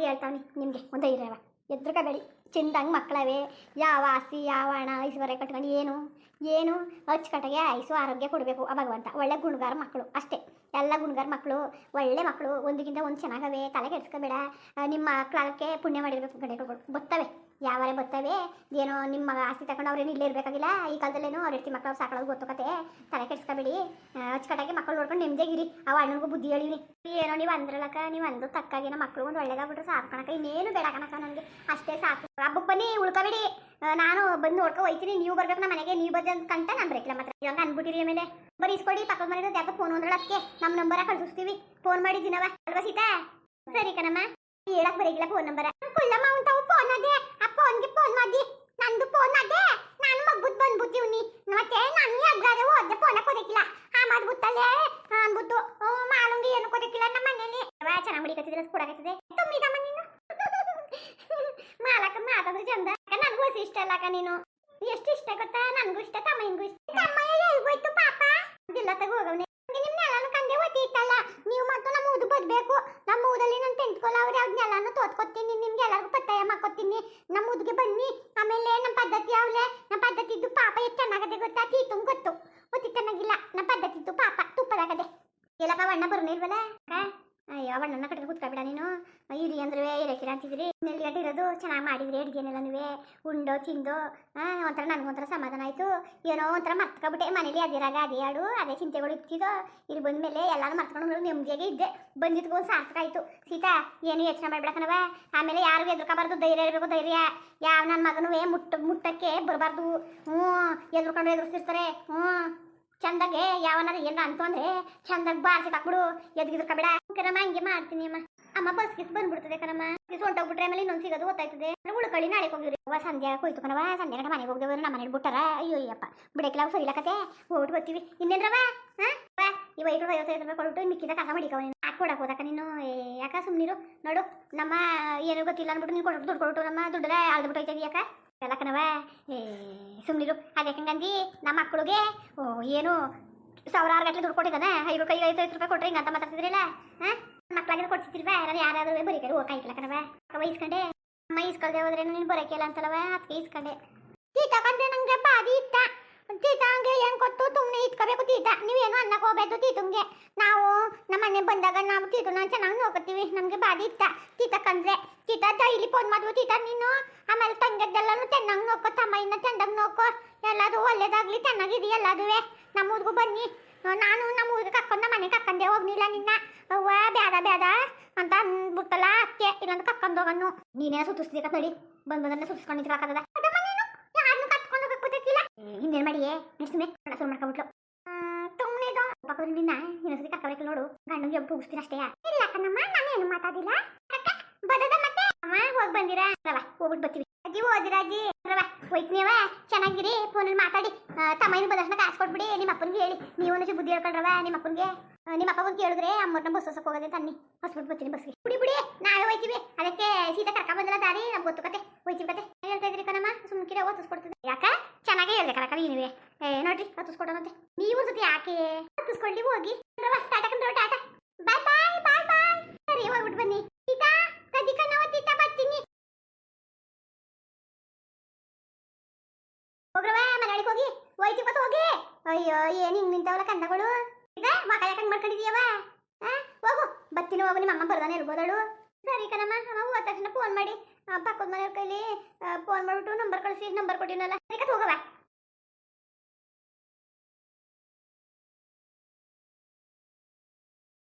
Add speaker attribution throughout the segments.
Speaker 1: ಹೇಳ್ತಾವ್ನಿ ನಿಮಗೆ, ಒಂದು ಧೈರ್ಯವ ಎದ್ರಕಬೇಡಿ ಚಿಂದಂಗೆ ಮಕ್ಕಳವೇ. ಯಾವ ಆಸ್ತಿ, ಯಾವ ಹಣ, ಐಶ್ವರ್ಯ ಕಟ್ಕೊಂಡು ಏನು? ಏನು? ಅಚ್ಚುಕಟ್ಟಾಗೆ ಐಸು ಆರೋಗ್ಯ ಕೊಡಬೇಕು. ಆ ಭಗವಂತ, ಒಳ್ಳೆ ಗುಣಗಾರ ಮಕ್ಕಳು ಅಷ್ಟೇ. ಎಲ್ಲ ಗುಣಗಾರ ಮಕ್ಕಳು, ಒಳ್ಳೆ ಮಕ್ಕಳು ಒಂದಕ್ಕಿಂತ ಒಂದು ಚೆನ್ನಾಗವೆ. ತಲೆ ಕೆಡ್ಸ್ಕೋಬೇಡ. ನಿಮ್ಮ ಕಾಲಕ್ಕೆ ಪುಣ್ಯ ಮಾಡಿರಬೇಕು ಗಡೆಗಳು ಬರ್ತವೆ ಯಾವಾರೇ ಬರ್ತವೆ? ಏನೋ ನಿಮ್ಮ ಆಸ್ತಿ ತಗೊಂಡು ಅವ್ರೇನು ಇಲ್ಲೇ ಇರಬೇಕಾಗಿಲ್ಲ? ಈ ಕಾಲದಲ್ಲೇನೋ ಅವ್ರ ರೀತಿ ಮಕ್ಕಳು ಸಾಕೊಳ್ಳೋದು ಗೊತ್ತಕತೆ ತಲೆ ಕೆಡಿಸ್ಕೊಬೇಡಿ. ಅಚ್ಚುಕಟ್ಟಾಗಿ ಮಕ್ಕಳು ನೋಡ್ಕೊಂಡು ನಿಮ್ದೇಗಿರಿ ಅವ ಅಣ್ಣನಿಗೂ ಬುದ್ಧಿ ಹೇಳಿವಿ ಏನೋ ನೀವು ಅಂದ್ರಲಕ್ಕ ನೀವು ಅಂದು ತಕ್ಕಾಗಿ ನಮ್ಮ ಮಕ್ಕಳು ಒಂದು ಒಳ್ಳೇದಾಗ್ಬಿಟ್ರೆ ಸಾಕಣಕ ಕಣಕ ಇನ್ನೇನು ಬೇಡ ಕಣಕ ನನಗೆ. ಅಷ್ಟೇ ಸಾಕು. ಹಬ್ಬಕ್ಕೆ ಬನ್ನಿ, ಉಳ್ಕೊಬೇಡಿ. ನಾನು ಬಂದು ನೋಡ್ಕೊ ಹೋಯ್ತೀನಿ. ನೀವು ಬರ್ಬೇಕು ನಮ್ಮ ಮನೆಗೆ, ನೀವು ಬಂದು ಕಂಟ ನಾನು ಬರಕಿಲ್ಲ ಮಾತ್ರ. ಇವಾಗ ಅನ್ಬಿಟ್ಟಿರಿ ಆಮೇಲೆ ಬರೀ ಇಸ್ಕೊಡಿ, ಪಕ್ಕದ ಮನೆಗೆ ಯಾಕೆ ಫೋನ್ ಅಂದ್ರೆ ಅದಕ್ಕೆ ನಮ್ಮ ನಂಬರ ಕಳಿಸ್ತೀವಿ ಫೋನ್ ಮಾಡಿ ದಿನವ. ಅಲ್ವಾ ಸೀತಾ? ಸರಿ ಕಣಮ್ಮ. ಹೇಳಕ್ ಬರೀಗಿಲ್ಲ ಫೋನ್ ನಂಬರ ಕುಲ್ಲಮ್ಮ ಅಂತ ಫೋನ್ ಅದೇ ಆ ಫೋನ್ಗೆ ಫೋನ್ ಮಾಡಿ ನಂದು ಫೋನ್ ಅದೇ ನಾನು ಮಗ್ಬುತ್ ಬಂದ್ಬಿಟ್ಟಿವ್ನಿ ಮತ್ತೆ ನಾನು ಅಗ್ರಾದೆ ಹೋದೆ ಫೋನ್ ಬುತ್ತಲ್ಲೇ, ಆ ಅಂದ್ಬಿಟ್ಟು ಮಾಲಂಗಿ ಏನು ಕೊಡಕ್ಕಿಲ್ಲ ನಮ್ಮ ಮನೇಲಿ. ಚೆನ್ನಾಗಿ ಹುಡಿಕತ್ತಿದ್ರೆ ಕೊಡಕತ್ತಿದೆ ತುಂಬಿದಮ್ಮ ನೀನು. ಮಾಲಕ ಮಾತಾದ್ರೆ ಚಂದ. ನನಗೂ ಇಷ್ಟ ಅಲ್ಲಕ್ಕ ನೀನು. ಎಷ್ಟು ಇಷ್ಟ ಗೊತ್ತಾ? ನನಗೂ ಇಷ್ಟ, ತಮ್ಮನಿಗೂ ಇಷ್ಟ. ತಮ್ಮಯ್ಯ ಎಲ್ಗೋಯ್ತು ಪಾಪ? ಇಲ್ಲ, ತಗೋ ಹೋಗವ್ನೆ. ನಿಮ್ನೆಲ್ಲಾನು ಕಂದೆ ಒತ್ತಿ ಇತ್ತಲ್ಲ ನೀವು ಮತ್ತು ನಮ್ಮ ಊದು ಬದಬೇಕು. ನಮ್ಮ ಊರಲ್ಲಿ ನಾನು ತೆಂತ್ಕೊಲ್ಲ, ಅವ್ರು ಯಾವ್ದನ್ನೆಲ್ಲಾನು ತೋತ್ಕೊತೀನಿ ನಿಮ್ಗೆ ಎಲ್ಲರಿಗೂ ಪತ್ತಾಯ ಮಾಡ್ಕೊತೀನಿ ನಮ್ಮ ಊದಿಗೆ ಬನ್ನಿ. ಆಮೇಲೆ ನಮ್ಮ ಪದ್ಧತಿ ಅವಳೆ ನಮ್ಮ ಪದ್ಧತಿ ಇದ್ದು ಪಾಪ ಎಷ್ಟು ಚೆನ್ನಾಗದೆ ಗೊತ್ತಾ? ತೀತು ಗೊತ್ತು. ಒತ್ತಿ ಚೆನ್ನಾಗಿಲ್ಲ ನಮ್ಮ ಪದ್ಧತಿ ಇದ್ದು ಪಾಪ ತುಪ್ಪದಾಗದೆ ಎಲ್ಲಪ್ಪ ಬಣ್ಣ ಬರೋಣ ಅಯ್ಯೋ ಬಣ್ಣನ ಕಟ್ಟಿಗೆ ಕೂತ್ಕೊಬೇಡ ನೀನು. ಇರಿ ಅಂದ್ರೆ ಇರಕಿರ ಅಂತಿದ್ರಿ. ನೆಲ್ಗಡ್ಡೆ ಇರೋದು, ಚೆನ್ನಾಗಿ ಮಾಡಿದ್ರಿ ಅಡುಗೆನೆಲ್ಲನೂ ಉಂಡೋ ತಿಂದೋ ಒಂಥರ ನನಗೊಂಥರ ಸಮಾಧಾನ ಆಯಿತು. ಏನೋ ಒಂಥರ ಮರ್ತ್ಕೊಬಿಟ್ಟೆ. ಮನೇಲಿ ಅದಿರಾಗ ಅದೇ ಆಡು ಅದೇ ಚಿಂತೆಗಳು ಇರ್ತಿದ್ದೋ ಇಲ್ಲಿ ಬಂದ್ಮೇಲೆ ಎಲ್ಲಾನು ಮರ್ತ್ಕೊಂಡು ನೆಮ್ಮದಿಯಾಗೆ ಇದ್ದೆ. ಬಂದಿದ್ಕೋ ಸಾರ್ಥಕ ಆಯಿತು. ಸೀತಾ, ಏನು ಯೋಚನೆ ಮಾಡ್ಬಿಡಕನವ ಆಮೇಲೆ ಯಾರು ಎದುರ್ಕೊಬಾರ್ದು, ಧೈರ್ಯ ಇರಬೇಕು, ಧೈರ್ಯ. ಯಾವ ನನ್ನ ಮಗನೂ ಮುಟ್ಟ, ಮುಟ್ಟಕ್ಕೆ ಬರಬಾರ್ದು. ಹ್ಞೂ, ಎದುರ್ಕೊಂಡು ಎದುರಿಸ್ತಿರ್ತಾರೆ. ಹ್ಞೂ. ಚಂದಾಗೆ ಯಾವನಾರ ಏನಾರ ಅಂತಂದ್ರೆ ಚಂದಾಗ ಬಾರ್ಸಿ ಹಾಕ್ಬಿಡು. ಎದ್ಗಿದ್ರಕಬೇಡ ಕರಮ್ಮ, ಹಿಂಗೆ ಮಾಡ್ತೀನಿ ಅಮ್ಮ. ಅಮ್ಮ ಬಸ್ ಗಿಸ್ ಬಂದ್ಬಿಡ್ತದೆ ಕಣಮ್ಮ ಗಿಸ್ ಹೊಂಟೋಗ್ಬಿಟ್ರೆ ಆಮೇಲೆ ಇನ್ನೊಂದು ಸಿಗೋದು ಗೊತ್ತಾಯ್ತದೆ. ಉಳ್ಕೊಳ್ಳಿ ನಾಳೆ ಹೋಗಿರಿ ಅವ ಸಂಧ್ಯಾ ಹೋಯ್ತು ಕಣವ ಸಂಧ್ಯಾ ಗಂಟ ಮನೆಗೆ ಹೋಗ್ದೇವ್ರು ನಮ್ಮ ಮನೇಲಿ ಬಿಟ್ಟಾರ. ಅಯ್ಯೋ ಅಯ್ಯಪ್ಪ ಬಿಡಕ್ಕಿಲ್ಲ ಸರಿಲಕತೆ ಹೋಗ್ಬಿಟ್ಟು ಬರ್ತೀವಿ. ಇನ್ನೇನ್ರವ ಹಾ? ಬಾ ಈ ಐದು ಐವತ್ತೈದು ರೂಪಾಯಿ ಕೊಟ್ಟು ಮಿಕ್ಕಿದ ಕಸ ಮಾಡಿಕವ ನೀನು ಹಾಕಿ ಕೊಡಕ್ ಹೋದಕ್ಕ ನೀನು ಯಾಕ ಸುಮ್ಮನಿರು ನೋಡು, ನಮ್ಮ ಏನು ಗೊತ್ತಿಲ್ಲ ಅಂದ್ಬಿಟ್ಟು ನೀನು ಕೊಟ್ಟು ದುಡ್ಡು ಕೊಟ್ಟು ನಮ್ಮ ದುಡ್ಡಲ್ಲ ಅಳ್ದ್ಬಿಟ್ಟು ಹೋಯ್ತದೆ ಯಾಕ? ಎಲ್ಲ ಕಣವ ಏ ಹಾಗೆ ಅದಕ್ಕಂಗಂದು ನಮ್ಮ ಮಕ್ಕಳಿಗೆ, ಓ, ಏನು, ಸಾವಿರಾರು ಗಟ್ಟಲೆ ದುಡ್ಡು ಕೊಟ್ಟಿದ್ದಾನೆ. ಐದು ಕೈ ಐದು ರೂಪಾಯಿ ಕೊಟ್ಟರೆ ಹಿಂಗಂತ ಮಾತಾಡ್ತಿದ್ರಲ್ಲ? ಹಾಂ? ಮಕ್ಕಳಿಗೆ ಕೊಡ್ತಿರ್ವಾ ಯಾರು ಯಾರಾದ್ರೂ ಬರೀತಾರೆ ಓ ಕಾಯ್ತಿಲ್ಲ ಕಣವ ಅವ ಇಸ್ಕೊಂಡೆ. ಅಮ್ಮ ಇಸ್ಕೊಳ್ದೆ ಹೋದ್ರೆ ನೀನು ಬರೋಕಿಲ್ಲ ಅಂತಲವ ಅದಕ್ಕೆ ಇಸ್ಕೊಂಡೆ. ತೀತ ಕಂದ್ರೆ ನಂಗೆ ಬಾದಿ ಇತ್ತ. ತೀತ ಹಂಗೆ ಏನು ಕೊಟ್ಟು ತುಮ್ಮನೆ ಇಟ್ಕೋಬೇಕು ತೀತ. ನೀವೇನು ಅನ್ನಕ್ಕೆ ಹೋಗ್ಬೇಕು ತೀತಂಗೆ. ನಾವು ಮನೆ ಬಂದಾಗ ನಾವು ತೀತನ ಚೆನ್ನಾಗಿ ನೋಡ್ಕೊತೀವಿ. ನಮಗೆ ಬಾರಿ ಇತ್ತ ತೀತ ಕಂದ್ರೆ ತೀತ ಡೈಲಿ ಫೋನ್ ಮಾಡುವ ತೀತ ನೀನು. ಆಮೇಲೆ ತಂಗದ್ದೆಲ್ಲನೂ ಚೆನ್ನಾಗಿ ನೋಡ್ಕೊ ತಮ್ಮ ಇನ್ನ ಚಂದಾಗಿ ನೋಡ್ಕೊ. ಎಲ್ಲದು ಒಳ್ಳೇದಾಗ್ಲಿ ಚೆನ್ನಾಗಿದಿ ಎಲ್ಲದುವೆ. ನಮ್ಮ ಊರಿಗೂ ಬನ್ನಿ. ನಾನು ನಮ್ಮ ಊರಿಗೆ ಕರ್ಕೊಂಡು ಮನೆ ಕರ್ಕೊಂಡೆ ಹೋಗ್ನಿಲ್ಲ ನಿನ್ನ. ಅವ್ವ ಬೇಡ ಬೇಡ ಅಂತ ಅಂದ್ಬಿಟ್ಟಲ್ಲ ಅಕ್ಕೆ ಇನ್ನೊಂದು ಕರ್ಕೊಂಡು ಹೋಗನ್ನು ನೀನೇ ಸುತ್ತಿಸ್ಲಿಕ್ಕ ನಡಿ ಬಂದು ಬಂದ್ರೆ ಸುತ್ತಿಸ್ಕೊಂಡಿದ್ರು ಹಾಕದ ಯಾರನ್ನು ಕರ್ಕೊಂಡು ಹೋಗಕ್ಕೆ ಗೊತ್ತಿಲ್ಲ ಇನ್ನೇನು ಮಾಡಿಯೇ? ನೆಕ್ಸ್ಟ್ ಶುರು ಮಾಡ್ಕೊಬಿಟ್ಲು ಸುಮ್ಮನೆ ಇದು ಪಕ್ಕದ ನಿನ್ನ. ಇನ್ನೊಂದ್ಸತಿ ಕರ್ಕೊಬೇಕು ನೋಡು ಗಂಡಂಗೆ ಕೂಗಿಸ್ತೀನಿ ಅಷ್ಟೇ ಇಲ್ಲ ಕಣಮ್ಮ ನಾನೇನು ಮಾತಾಡಿಲ್ಲ. ಬದದ ಮತ್ತೆ? ಅಮ್ಮ ಹೋಗಿ ಬಂದಿರಾ? ರವ ಹೋಗ್ಬಿಟ್ಟು ಬರ್ತೀವಿ. ಅಜ್ಜಿ ಹೋದಿರ ಅಜ್ಜಿ ರವ ಹೋಯ್ತಿನಿಯವ ಚೆನ್ನಾಗಿರಿ, ಫೋನಲ್ಲಿ ಮಾತಾಡಿ. ತಮ್ಮನ ಬದರ್ಶನ ಕಾಸು ಕೊಟ್ಬಿಡಿ ನಿಮ್ಮ ಅಪ್ಪನಿಗೆ ಹೇಳಿ. ನೀವು ಒಂಚೂರು ಬುದ್ಧಿ ಹೇಳ್ಕೊಂಡ್ರವ ನಿಮ್ಮ ಅಪ್ಪನಿಗೆ. ನಿಮ್ಮ ಅಪ್ಪ ಬಂದು ಕೇಳಿದ್ರೆ ಅಮ್ಮನ ಬಸ್ ಹೊಸಕ್ಕೆ ಹೋಗೋದೆ ತನ್ನಿ ಹೊಸ್ಬಿಟ್ಟು ಬರ್ತೀನಿ ಬಸ್ಗೆ ಬಿಡಿ ಬಿಡಿ ನಾವೇ ಹೋಯ್ತೀವಿ. ಅದಕ್ಕೆ ಸೀತಾ ಕರ್ಕ ಬಂದಿಲ್ಲ ದಾರಿ, ನಮ್ಗೆ ಗೊತ್ತು ಕತೆ. ಹೋಯ್ತೀವಿ ಕತೆ. ಹೇಳ್ತಾ ಇದ್ರಿ ಕಣಮ್ಮ? ಸುಮ್ಕಿರ ಓದಿಸ್ಕೊಡ್ತದೆ ಯಾಕ? ಚೆನ್ನಾಗೇ ಹೇಳ್ದೆ ನೀವೇ ಏ, ನೋಡ್ರಿ ಹತ್ತಿಸ್ಕೊಡೋಣಂತೆ. ನೀವು ಒಂದ್ಸತಿ ಯಾಕೆ? ಹತ್ತಿಸ್ಕೊಳ್ಳಿ ಹೋಗಿ. ಸರಿ ಅಯ್ಯೋ, ಏನ್ ಹಿಂಗ್ ನಿಂತವಲ್ಲ ಕಂದಗಳು ಈಗ ಮಕ್ಕಳ ಯಾಕಂಗ್ ಮಾಡ್ಕೊಂಡಿದೀಯವ? ಹೋಗು. ಬತ್ತೀನಿ ಹೋಗು. ನಿಮ್ಮ ಅಮ್ಮ ಬರ್ದಾನೆ ಇರ್ಬೋದಳು. ಸರಿ, ಕಣಮ್ಮ. ಅಮ್ಮ ಹೋದ ತಕ್ಷಣ ಫೋನ್ ಮಾಡಿ. ಪಕ್ಕದ ಮನೆಯವ್ರ ಕೈಲಿ ಫೋನ್ ಮಾಡ್ಬಿಟ್ಟು ನಂಬರ್ ಕಳಿಸಿ ನಂಬರ್ ಕೊಟ್ಟಿನಲ್ಲ. ಅದಕ್ಕೆ ಹೋಗವ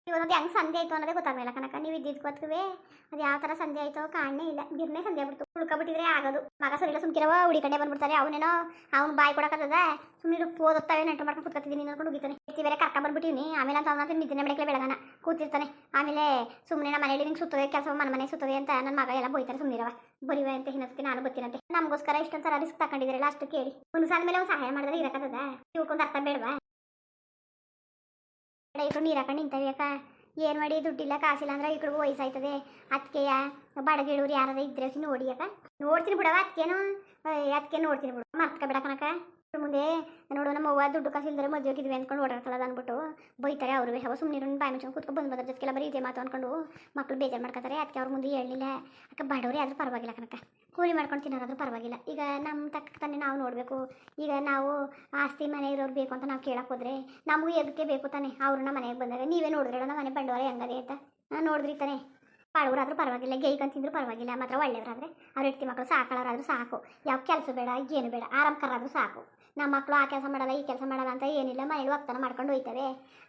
Speaker 1: ಇವತ್ತು ಹೆಂಗ್ ಸಂಧೆ ಆಯ್ತು ಅನ್ನೋದೇ ಗೊತ್ತಾಗಲಿಲ್ಲ ಕನಕ ನೀವು ಇದ್ದಿದ್ದು ಗೊತ್ತುವೆ ಅದು ಯಾವ ತರ ಸಂಧೆ ಆಯ್ತೋ ಕಾಣನೇ ಇಲ್ಲ. ಗಿರ್ನೇ ಸಂಧೆ ಆಗ್ಬಿಡ್ತು. ಉಳ್ಕೊಬಿಟ್ಟಿದ್ರೆ ಆಗೋದು. ಮಗ ಸರಿಲ್ಲ ಸುಮ್ಕಿರವ ಹುಡಿ ಕಡೆ ಬಂದ್ಬಿಡ್ತಾರೆ ಅವನೇನೋ ಅವ್ನು ಬಾಯಿ ಕೊಡಕತ್ತದ ಸುಮ್ಮನೆ ಓದುತ್ತವೆ ನೆಂಟು ಮಾಡ್ಕೊಂಡು ಕುತ್ಕೊತಿದ್ದೀನಿ ಅನ್ಕೊಂಡು ಹೋಗಿತಾನೆ ಇರ್ತಿ ಬೇರೆ ಕರ್ಕೊಂಡ್ ಬಂದ್ಬಿಟ್ಟಿವ್ನಿ. ಆಮೇಲೆ ಅಂತ ಅವನಂತ ನಿದ್ದೆ ಬೆಳಗ್ಗೆ ಬೆಳಗಾನ. ಕೂತಿರ್ತಾನೆ. ಆಮೇಲೆ ಸುಮ್ಮನೆ ನಮ್ಮ ಮನೇಲಿ ನಿಂಗೆ ಸುತ್ತದೆ ಕೆಲಸ ಮನೆ ಮನೆ ಅಂತ ನನ್ನ ಮಗ ಎಲ್ಲ ಬೈತಾರೆ ಸುಮ್ಮನಿರವ ಬರಿವೆ ಅಂತ ಹಿನ್ನಸ್ತಿ ನಾನು ಬತ್ತೀನಂತೆ ನಮಗೋಸ್ಕರ ಇಷ್ಟೊಂದು ಥರ ರಿಸ್ಕ್ ತಗೊಂಡಿದ್ದೀರಲ್ಲ ಅಷ್ಟು ಕೇಳಿ. ಒಂದು ಸಾಲ ಮೇಲೆ ಸಹಾಯ ಮಾಡಿದ್ರೆ ಇರಕತ್ತದ ತಿಳ್ಕೊಂಡು ಅರ್ಥ ಬೇಡವಾ? ಇಟ್ಟು ನೀರು ಹಾಕೊಂಡು ಯಾಕ ಏನು ಮಾಡಿ ದುಡ್ಡಿಲ್ಲ, ಕಾಸಿಲ್ಲ ಅಂದ್ರೆ ಈ ಕಡೆ ವಯಸ್ಸಾಯ್ತದೆ ಅದಕ್ಕೆಯ ಬಡಗಿಡೋರು ಯಾರಾದ್ರೂ ಇದ್ರೆ ನೋಡಿ ಅಕ್ಕ. ನೋಡ್ತೀನಿ ಬಿಡವ ಅದಕ್ಕೇನು ಅದಕ್ಕೆ ನೋಡ್ತೀನಿ ಬಿಡು. ಮರ್ತ್ಕ ಬಿಡ ಕನಕ ಮುಂದೆ ನೋಡು ನಮ್ಮ ಅವ್ವ ದುಡ್ಡು ಕಾಸು ಇಲ್ದರೆ ಮದುವೆಗಿದ್ವಿ ಅಂದ್ಕೊಂಡು ಓಡಾಡ್ತಾಳಲ್ಲ ಅಂದ್ಬಿಟ್ಟು ಬೈತಾರೆ ಅವರು. ಯಾವ ಸುಮ್ಮನೆ ಬಾಯಿ ಮುಚ್ಕೊಂಡು ಕೂತ್ಕೊಂಡು ಬಂದು ಬಂದ್ರೆ ಜೊತೆಗೆಲ್ಲ ಬರೀ ಇದೇ ಮಾತು ಅಂದ್ಕೊಂಡು ಮಕ್ಕಳು ಬೇಜಾರು ಮಾಡ್ಕೊತಾರೆ. ಅದಕ್ಕೆ ಅವ್ರ ಮುಂದೆ ಹೇಳಲಿಲ್ಲ. ಅಕ್ಕ ಬಡವರೇ ಆದರೂ ಪರವಾಗಿಲ್ಲ ಕನಕ ಕೂಲಿ ಮಾಡ್ಕೊಂಡು ತಿನ್ನೋದಾದ್ರೂ ಪರವಾಗಿಲ್ಲ. ಈಗ ನಮ್ಮ ತಕ್ಕ ತಾನೇ ನಾವು ನೋಡಬೇಕು. ಈಗ ನಾವು ಆಸ್ತಿ ಮನೆ ಇರೋರು ಬೇಕು ಅಂತ ನಾವು ಕೇಳಕ್ಕೆ ಹೋದ್ರೆ ನಮಗೂ ಎದಕ್ಕೆ ಬೇಕು ತಾನೆ? ಅವ್ರನ್ನ ಮನೆಗೆ ಬಂದಾಗ ನೀವೇ ನೋಡಿದ್ರೆ ನಮ್ಮ ಮನೆ ಬಂಡವಾಳ ಹೆಂಗದೆ ಅಂತ. ನೋಡಿದ್ರಿ ತಾನೆ. ಬಡವರಾದ್ರೂ ಪರವಾಗಿಲ್ಲ ಗೈಕಂತಿದ್ರು ಪರವಾಗಿಲ್ಲ. ಮಾತ್ರ ಒಳ್ಳೆಯವರಾದರೆ ಅವ್ರ ಹೆಂಡತಿ ಮಕ್ಕಳು ಸಾಕೊಳ್ಳೋರಾದ್ರೂ ಸಾಕು. ಯಾವ ಕೆಲಸ ಬೇಡ, ಏನು ಬೇಡ. ಆರಾಮ್ಕರಾದ್ರೂ ಸಾಕು. ನಮ್ಮ ಮಕ್ಕಳು ಆ ಕೆಲಸ ಮಾಡಲ್ಲ, ಈ ಕೆಲಸ ಮಾಡಲ್ಲ ಅಂತ ಏನಿಲ್ಲ ಮನೇಲಿ ಒತ್ತನ ಮಾಡ್ಕೊಂಡು ಹೋಯ್ತವೆ.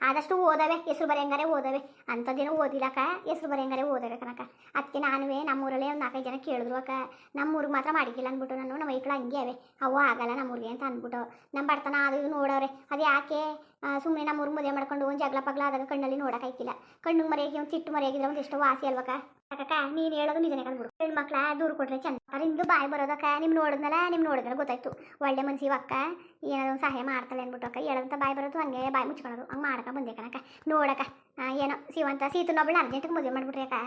Speaker 1: ಆದಷ್ಟು ಓದವೆ, ಹೆಸರು ಬರೆಯಂಗಾರೆ ಓದವೆ. ಅಂಥದ್ದೇನೋ ಓದಿಲ್ಲಕ್ಕ ಹೆಸರು ಬರೆಯಂಗಾರೆ ಓದವೆ ಕನಕ ಅದಕ್ಕೆ ನಾನುವೇ ನಮ್ಮೂರಲ್ಲೇ ಒಂದು ನಾಲ್ಕೈದು ಜನ ಕೇಳಿದ್ರು ಅಕ್ಕ. ನಮ್ಮೂರಿಗೆ ಮಾತ್ರ ಮಾಡಿಕಿಲ್ಲ ಅಂದ್ಬಿಟ್ಟು ನಾನು ನಮ್ಮ ಮೈಕ್ಳು ಹಂಗೆ ಅವೆ. ಅವು ಆಗಲ್ಲ ನಮ್ಮೂರಿಗೆ ಅಂತ ಅಂದ್ಬಿಟ್ಟು. ನಮ್ಮ ಬರ್ತನ ಅದು ಇದು ನೋಡವ್ರೆ. ಅದು ಯಾಕೆ ಸುಮ್ಮನೆ ನಮ್ಮೂರು ಮದುವೆ ಮಾಡ್ಕೊಂಡು ಒಂದು ಜಗಳ ಪಗ್ಲ ಆದಾಗ ಕಣ್ಣಲ್ಲಿ ನೋಡೋಕ್ಕಾಯ್ತಿಲ್ಲ ಕಣ್ಣು ಮರೆಯಾಗಿ ಒಂದು ಚಿಟ್ಟು ಮರೆಯಾಗಿದ್ರೆ ಒಂದು ಎಷ್ಟು ವಾಸಿ ಅಲ್ವಕ್ಕ. ಅಕ್ಕ ನೀನು ಹೇಳೋದು ನಿಜನೇ ಕಂಡ್ಬಿಡು ಹೆಣ್ಮಕ್ಳ ದೂರ ಕೊಟ್ರೆ ಚಂದ. ನಿಮ್ದು ಬಾಯಿ ಬರೋದಕ್ಕ ನಿಮ್ ನೋಡಿದ್ನಲ್ಲ, ನಿಮ್ ನೋಡಿದ್ರೆ ಗೊತ್ತಾಯ್ತು. ಒಳ್ಳೆ ಮನ್ಸಿ ಅಕ್ಕ ಏನಾದ್ರು ಸಹಾಯ ಮಾಡ್ತಾಳೆ ಅಂದ್ಬಿಟ್ಟು ಅಕ್ಕ, ಹೇಳೋದಂತ ಬಾಯಿ ಬರೋದು, ಹಂಗೆ ಬಾಯಿ ಮುಚ್ಕೊಳ್ಳೋದು. ಹಂಗೆ ಮಾಡಕ ಬಂದೆ ಕಣಕ್ಕ. ನೋಡಕ್ಕ ಏನೋ ಶಿವಂತ ಸೀತನೊಬ್ಬಳು ಅರ್ಜೆಂಟಿಗೆ ಮದುವೆ ಮಾಡ್ಬಿಟ್ರಿ ಅಕ್ಕ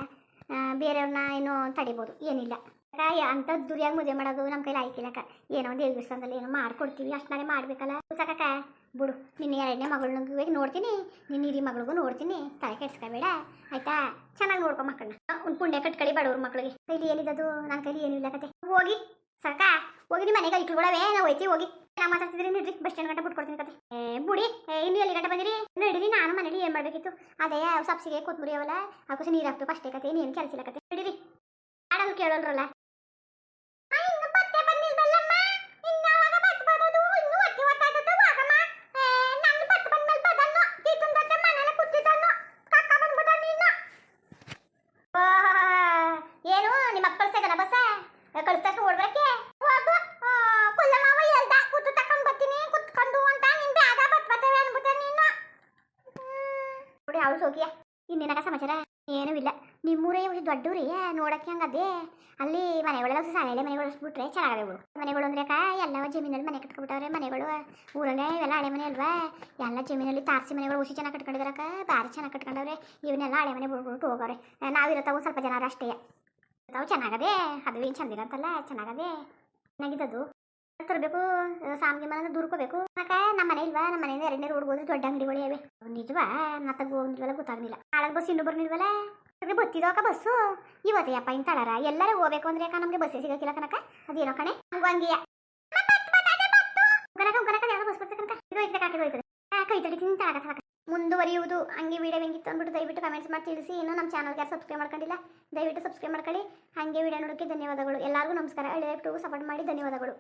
Speaker 1: ಬೇರೆಯವ್ರನ್ನ ಏನೋ ತಡಿಬೋದು, ಏನಿಲ್ಲ. ಅಕ್ಕ ಅಂತ ದುರಿಯಾಗಿ ಮದುವೆ ಮಾಡೋದು ನಮ್ಮ ಕೈಲಿ ಆಯ್ಕಿಲ್ಲಕ್ಕ ಏನೋ ಒಂದು ದೇವಸ್ಥಾನದಲ್ಲಿ ಏನೋ ಮಾಡ್ಕೊಡ್ತೀವಿ, ಅಷ್ಟೇ ಮಾಡಬೇಕಲ್ಲ. ಸಾಕಕ್ಕ. ಬಿಡು. ನಿನ್ನ ಎರಡನೇ ಮಗಳನ್ನ ನೋಡ್ತೀನಿ, ನಿನ್ನ ಹಿರಿ ಮಗಳಿಗೂ ನೋಡ್ತೀನಿ. ತಲೆ ಕೆಡ್ಸ್ಕೊಬೇಡ. ಆಯ್ತಾ? ಚೆನ್ನಾಗಿ ನೋಡ್ಕೊ ಮಕ್ಕಳನ್ನ. ಒಂದು ಪುಣ್ಯ ಕಟ್ಕಳಿ ಬಡವ್ರ ಮಕ್ಕಳಿಗೆ. ಕೈಲಿ ಏನಿದದು? ನನ್ನ ಕೈಲಿ ಏನಿಲ್ಲ ಕತೆ. ಹೋಗಿ. ಸಾಕ? ಹೋಗಿ ನಿಮ್ಮ ಮನೆಗೆ ಇಟ್ಕೊಳವೆ ನಾವು ಹೋಯ್ತಿ ಹೋಗಿ. ನಾ ಮಾತಾಡ್ತಿದ್ರಿ ನೋಡ್ರಿ ಬಸ್ ಸ್ಟ್ಯಾಂಡ್ ಗಂಟೆ ಬಿಟ್ಕೊಡ್ತೀನಿ ಕತೆ. ಏ, ಬುಡಿ. ಇನ್ನು ಎಲ್ಲಿ ಗಂಟೆ ಬಂದಿರಿ? ನಡೀರಿ ನಾನು ಮನೇಲಿ ಏನು ಮಾಡಬೇಕಿತ್ತು? ಅದೇ ಸಬ್ಸಿಗೆ ಕೊತ್ತಂಬರಿ ಅವಲ್ಲ. ಅವಕಾಶ ನೀರು ಹಾಕ್ತು ಅಷ್ಟೇ ಕತೆ. ಏನು ಕೆಲಸ ಇಲ್ಲ ಕತೆ. ನಡೀರಿ ಆಡಲು ಕೇಳಲ್ರಲ್ಲ ಏನು ನಿಮ್ಮ ಅಪ್ಪ ಕಳ್ಸ್ತಾಗಲ್ಲ ಬಸ್ಸ ಕಳಿಸ್ತಾಕ ಓಡ್ಬರಕ್ಕೆ ಹೋಗು ಕುಲ್ಲಮ್ಮವ ಹೇಳ್ದ ಕೂತು ತಕೊಂಡ್ ಬರ್ತೀನಿ ಕುತ್ಕೊಂಡು ಅಂತ ನಿನ್ ಬ್ಯಾಗ ಬತ್ ಬರ್ತವೆ ಅನ್ಬಿಟ್ಟೆ ನೀನು ನೋಡಿ ಅವಳು ಸೋಕಿಯ? ಇನ್ನೇನಾಗ ಸಮಾಚಾರ? ಏನೂ ಇಲ್ಲ. ನಿಮ್ಮೂರೇ ಒಂದು ದೊಡ್ಡವ್ರಿ ನೋಡಕ್ಕೆ ಹಂಗದೇ ಅಲ್ಲಿ ಮನೆಗಳೆಲ್ಲ ಸಣ್ಣ ಮನೆಗಳು ಬಿಟ್ರೆ ಚೆನ್ನಾಗವೆ ಮನೆಗಳು ಅಂದ್ರೆ ಕಾ ಎಲ್ಲ ಜಮೀನಲ್ಲಿ ಮನೆ ಕಟ್ಕೊಬಿಟ್ಟವ್ರೆ. ಮನೆಗಳು ಊರಲ್ಲೇ ಇವೆಲ್ಲ ಹಳೆ ಮನೆ ಅಲ್ವಾ? ಎಲ್ಲ ಜಮೀನಲ್ಲಿ ತಾರಸಿ ಮನೆಗಳು ಹುಸಿ ಚೆನ್ನಾಗಿ ಕಟ್ಕೊಂಡಿದಾರಕ್ಕ ಭಾರಿ ಚೆನ್ನಾಗಿ ಕಟ್ಕೊಂಡವ್ರೆ. ಇವನ್ನೆಲ್ಲ ಹಳೆ ಮನೆ ಬಿಡ್ಬಿಟ್ಟು ಹೋಗವ್ರೆ. ನಾವಿರತ್ತವು ಸ್ವಲ್ಪ ಜನರ ಅಷ್ಟೇ. ತಾವು ಚೆನ್ನಾಗದೆ. ಅದು ಏನು ಚಂದಿರಂತಲ್ಲ ಚೆನ್ನಾಗದೆ. ಚೆನ್ನಾಗಿದ್ದದು ತರಬೇಕು ಸಾಮ್ಗೆ ಮನೆ ದೂರ್ಕೋಬೇಕು. ಅಕ್ಕ ನಮ್ಮ ಮನೆ ಇಲ್ವಾ? ನಮ್ಮ ಮನೆಯಿಂದ ಎರಡನೇ ರೋಡ್ ಹೋದ್ರೆ ದೊಡ್ಡ ಅಂಗಡಿಗಳು ಇವೆ ನಿಜವಾ? ಮತ್ತೆ ಹೋಗಿಲ್ವಲ್ಲ ಗೊತ್ತಾಗ್ಲಿಲ್ಲ. ನಾಳೆ ಬಸ್ ಇನ್ನೂ ಬರ್ನಿಲ್ವಲ್ಲ ಅದ್ರೆ ಬತ್ತಿದೋಕ ಬಸ್ಸು ಇವತ್ತು ಯಪ್ಪ ತಳರ ಎಲ್ಲರೂ ಹೋಗ್ಬೇಕು ಅಂದ್ರೆ ಯಾಕ ನಮ್ಗೆ ಬಸ್ಸೇ ಸಿಗಕ್ಕಿಲ್ಲ ಕನಕ ಅದೇನೋ ಕಣೆ? ಹಂಗು ಹಂಗಿಯ? ಬಸ್ ಬರ್ತದೆ ಇದು ಹೋಯ್ತದೆ ಕೈ ಮುಂದುವರಿಯುವುದು, ಹಂಗೆ ವಿಡಿಯೋ ಹೆಂಗಿತ್ತು ಅಂದ್ಬಿಟ್ಟು ದಯವಿಟ್ಟು ಕಮೆಂಟ್ಸ್ ಮಾಡಿ ತಿಳಿಸಿ. ಇನ್ನೂ ನಮ್ಮ ಚಾನಲ್ಗೆ ಯಾರು ಸಬ್ಸ್ಕ್ರೈಬ್ ಮಾಡ್ಕೊಂಡಿಲ್ಲ, ದಯವಿಟ್ಟು ಸಬ್ಸ್ಕ್ರೈಬ್ ಮಾಡ್ಕೊಳ್ಳಿ. ಹಂಗೆ ವಿಡಿಯೋ ನೋಡೋಕ್ಕೆ ಧನ್ಯವಾದಗಳು. ಎಲ್ಲರಿಗೂ ನಮಸ್ಕಾರ. ದಯವಿಟ್ಟು ಸಪೋರ್ಟ್ ಮಾಡಿ ಧನ್ಯವಾದಗಳು.